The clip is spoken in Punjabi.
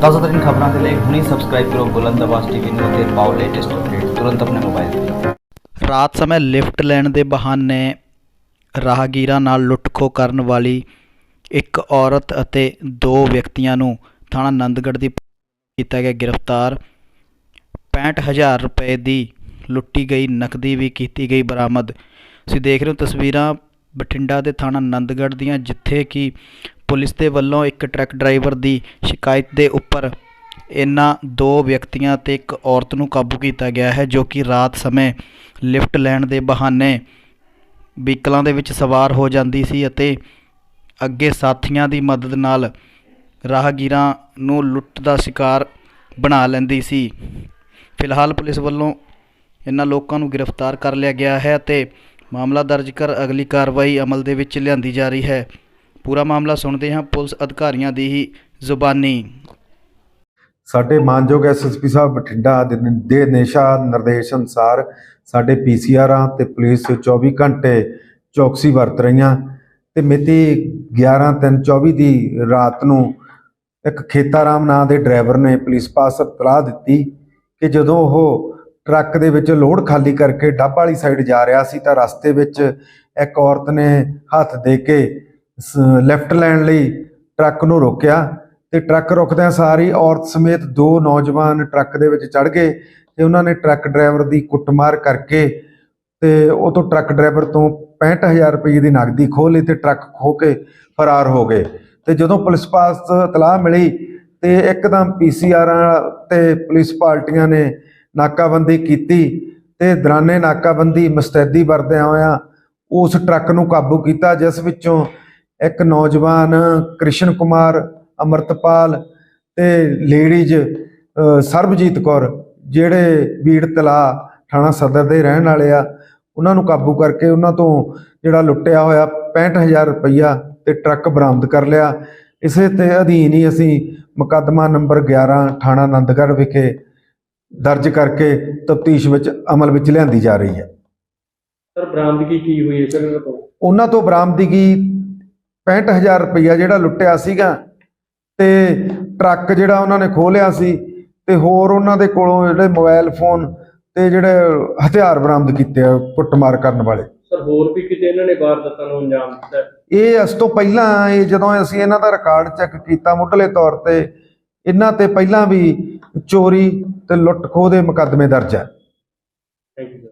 ਤਾਜ਼ਾ ਖਬਰਾਂ ਦੇ ਲਈ ਹੁਣੀ ਸਬਸਕ੍ਰਾਈਬ ਕਰੋ ਬੁਲੰਦ ਆਵਾਜ਼ ਟੀਵੀ ਨੂੰ ਅਤੇ ਪਾਓ ਲੇਟੈਸਟ ਅਪਡੇਟ ਤੁਰੰਤ ਆਪਣੇ ਮੋਬਾਈਲ ਤੇ। ਰਾਤ ਸਮੇਂ ਲਿਫਟ ਲੈਣ ਦੇ ਬਹਾਨੇ ਰਾਹਗੀਰਾਂ ਨਾਲ ਲੁੱਟਖੋ ਕਰਨ ਵਾਲੀ ਇੱਕ ਔਰਤ ਅਤੇ ਦੋ ਵਿਅਕਤੀਆਂ ਨੂੰ ਥਾਣਾ ਨੰਦਗੜ੍ਹ ਦੀ ਕੀਤਾ ਗਿਆ ਗ੍ਰਿਫਤਾਰ। 65000 ਰੁਪਏ ਦੀ ਲੁੱਟੀ ਗਈ, ਨਕਦੀ ਵੀ ਕੀਤੀ ਗਈ ਬਰਾਮਦ। ਤੁਸੀਂ ਦੇਖ ਰਹੇ ਹੋ ਤਸਵੀਰਾਂ ਬਠਿੰਡਾ ਦੇ ਥਾਣਾ ਨੰਦਗੜ੍ਹ ਦੀਆਂ, ਜਿੱਥੇ ਕਿ ਪੁਲਿਸ ਦੇ ਵੱਲੋਂ ਇੱਕ ਟਰੱਕ ਡਰਾਈਵਰ ਦੀ ਸ਼ਿਕਾਇਤ ਦੇ ਉੱਪਰ ਇਹਨਾਂ ਦੋ ਵਿਅਕਤੀਆਂ ਤੇ ਇੱਕ ਔਰਤ ਨੂੰ ਕਾਬੂ ਕੀਤਾ ਗਿਆ ਹੈ, ਜੋ ਕਿ ਰਾਤ ਸਮੇਂ ਲਿਫਟ ਲੈਣ ਦੇ ਬਹਾਨੇ ਵਹੀਕਲਾਂ ਦੇ ਵਿੱਚ ਸਵਾਰ ਹੋ ਜਾਂਦੀ ਸੀ ਅਤੇ ਅੱਗੇ ਸਾਥੀਆਂ ਦੀ ਮਦਦ ਨਾਲ ਰਾਹਗੀਰਾਂ ਨੂੰ ਲੁੱਟ ਦਾ ਸ਼ਿਕਾਰ ਬਣਾ ਲੈਂਦੀ ਸੀ। ਫਿਲਹਾਲ ਪੁਲਿਸ ਵੱਲੋਂ ਇਹਨਾਂ ਲੋਕਾਂ ਨੂੰ ਗ੍ਰਿਫਤਾਰ ਕਰ ਲਿਆ ਗਿਆ ਹੈ ਅਤੇ ਮਾਮਲਾ ਦਰਜ ਕਰ ਅਗਲੀ ਕਾਰਵਾਈ ਅਮਲ ਦੇ ਵਿੱਚ ਲਿਆਂਦੀ ਜਾ ਰਹੀ ਹੈ। ਪੂਰਾ ਮਾਮਲਾ ਸੁਣਦੇ ਹਾਂ ਪੁਲਿਸ ਅਧਿਕਾਰੀਆਂ ਦੀ ਹੀ ਜ਼ੁਬਾਨੀ। ਸਾਡੇ ਮਾਨਯੋਗ ਐਸਐਸਪੀ ਸਾਹਿਬ ਬਠਿੰਡਾ ਦੇ ਦੇ ਨਿਸ਼ਾ ਨਿਰਦੇਸ਼ ਅਨੁਸਾਰ ਸਾਡੇ ਪੀਸੀਆਰਾਂ ਤੇ ਪੁਲਿਸ 24 ਘੰਟੇ ਚੌਕਸੀ ਵਰਤ ਰਹੀਆਂ ਤੇ ਮਿਤੀ 11/3/24 ਦੀ ਰਾਤ ਨੂੰ ਇੱਕ ਖੇਤਾਰਾਮ ਨਾਂ ਦੇ ਡਰਾਈਵਰ ਨੇ ਪੁਲਿਸ ਪਾਸ ਇਤਲਾਹ ਦਿੱਤੀ ਕਿ ਜਦੋਂ ਉਹ ਟਰੱਕ ਦੇ ਵਿੱਚ ਲੋਡ ਖਾਲੀ ਕਰਕੇ ਡੱਬ ਵਾਲੀ ਸਾਈਡ ਜਾ ਰਿਹਾ ਸੀ ਤਾਂ ਰਸਤੇ ਵਿੱਚ ਇੱਕ ਔਰਤ ਨੇ ਹੱਥ ਦੇ ਕੇ ਲੈਫਟ ਲੈਣ ਲਈ ਟਰੱਕ ਨੂੰ ਰੋਕਿਆ ਤੇ ਟਰੱਕ ਰੁਕਦਿਆਂ ਸਾਰੀ ਔਰਤ ਸਮੇਤ ਦੋ ਨੌਜਵਾਨ ਟਰੱਕ ਦੇ ਵਿੱਚ ਚੜ ਗਏ ਤੇ ਉਹਨਾਂ ਨੇ ਟਰੱਕ ਡਰਾਈਵਰ ਦੀ ਕੁੱਟਮਾਰ ਕਰਕੇ ਤੇ ਉਹ ਤੋਂ ਟਰੱਕ ਡਰਾਈਵਰ ਤੋਂ 65000 ਰੁਪਏ ਦੀ ਨਕਦੀ ਖੋਹ ਲਈ ਤੇ ਟਰੱਕ ਖੋ ਕੇ ਫਰਾਰ ਹੋ ਗਏ। ਤੇ ਜਦੋਂ ਪੁਲਿਸ ਪਾਸ ਇਤਲਾਹ ਮਿਲੀ ਤੇ ਇੱਕਦਮ ਪੀਸੀਆਰ ਤੇ ਪੁਲਿਸ ਪਾਰਟੀਆਂ ਨੇ ਨਾਕਾਬੰਦੀ ਕੀਤੀ ਤੇ ਦਰਾਨੇ ਨਾਕਾਬੰਦੀ ਮਸਤੈਦੀ ਵਰਦਿਆਂ ਹੋਇਆਂ ਉਸ ਟਰੱਕ ਨੂੰ ਕਾਬੂ ਕੀਤਾ, ਜਿਸ ਵਿੱਚੋਂ ਇੱਕ ਨੌਜਵਾਨ ਕ੍ਰਿਸ਼ਨ ਕੁਮਾਰ ਅਮਰਤਪਾਲ ਤੇ ਲੇਡੀਜ਼ ਸਰਬਜੀਤ ਕੌਰ ਜਿਹੜੇ ਬੀੜ ਤਲਾ ਥਾਣਾ ਸਦਰ ਦੇ ਰਹਿਣ ਵਾਲੇ ਆ ਉਹਨਾਂ ਨੂੰ ਕਾਬੂ ਕਰਕੇ ਉਹਨਾਂ ਤੋਂ ਜਿਹੜਾ ਲੁੱਟਿਆ ਹੋਇਆ 65000 ਰੁਪਈਆ ਤੇ ਟਰੱਕ ਬਰਾਮਦ ਕਰ ਲਿਆ। ਇਸੇ ਤੇ ਅਧੀਨ ਹੀ ਅਸੀਂ ਮੁਕੱਦਮਾ ਨੰਬਰ 11 ਥਾਣਾ ਆਨੰਦਗੜ੍ਹ ਵਿਖੇ ਦਰਜ ਕਰਕੇ ਤਫਤੀਸ਼ ਵਿੱਚ ਅਮਲ ਵਿੱਚ ਲਿਆਂਦੀ ਜਾ ਰਹੀ ਹੈ। ਸਰ ਬਰਾਮਦਗੀ ਕੀ ਹੋਈ ਹੈ? ਸਰ ਉਹਨਾਂ ਤੋਂ ਬਰਾਮਦਗੀ 65000 ਰੁਪਈਆ ਜਿਹੜਾ ਲੁੱਟਿਆ ਸੀਗਾ ਤੇ ਟਰੱਕ ਜਿਹੜਾ ਉਹਨਾਂ ਨੇ ਖੋਲਿਆ ਸੀ ਤੇ ਹੋਰ ਉਹਨਾਂ ਦੇ ਕੋਲੋਂ ਜਿਹੜੇ ਮੋਬਾਈਲ ਫੋਨ ਤੇ ਜਿਹੜੇ ਹਥਿਆਰ ਬਰਾਮਦ ਕੀਤੇ ਆ ਕੁੱਟਮਾਰ ਕਰਨ ਵਾਲੇ। ਸਰ ਹੋਰ ਵੀ ਕਿਤੇ ਇਹਨਾਂ ਨੇ ਵਾਰਦਾਤਾਂ ਨੂੰ ਅੰਜਾਮ ਦਿੱਤਾ? ਇਹ ਇਸ ਤੋਂ ਪਹਿਲਾਂ ਇਹ ਜਦੋਂ ਅਸੀਂ ਇਹਨਾਂ ਦਾ ਰਿਕਾਰਡ ਚੈੱਕ ਕੀਤਾ ਮੁੱਢਲੇ ਤੌਰ ਤੇ ਇਹਨਾਂ ਤੇ ਪਹਿਲਾਂ ਵੀ ਚੋਰੀ ਤੇ ਲੁੱਟ ਖੋਹ ਦੇ ਮੁਕੱਦਮੇ ਦਰਜ ਹੈ ਥੈਂਕ ਯੂ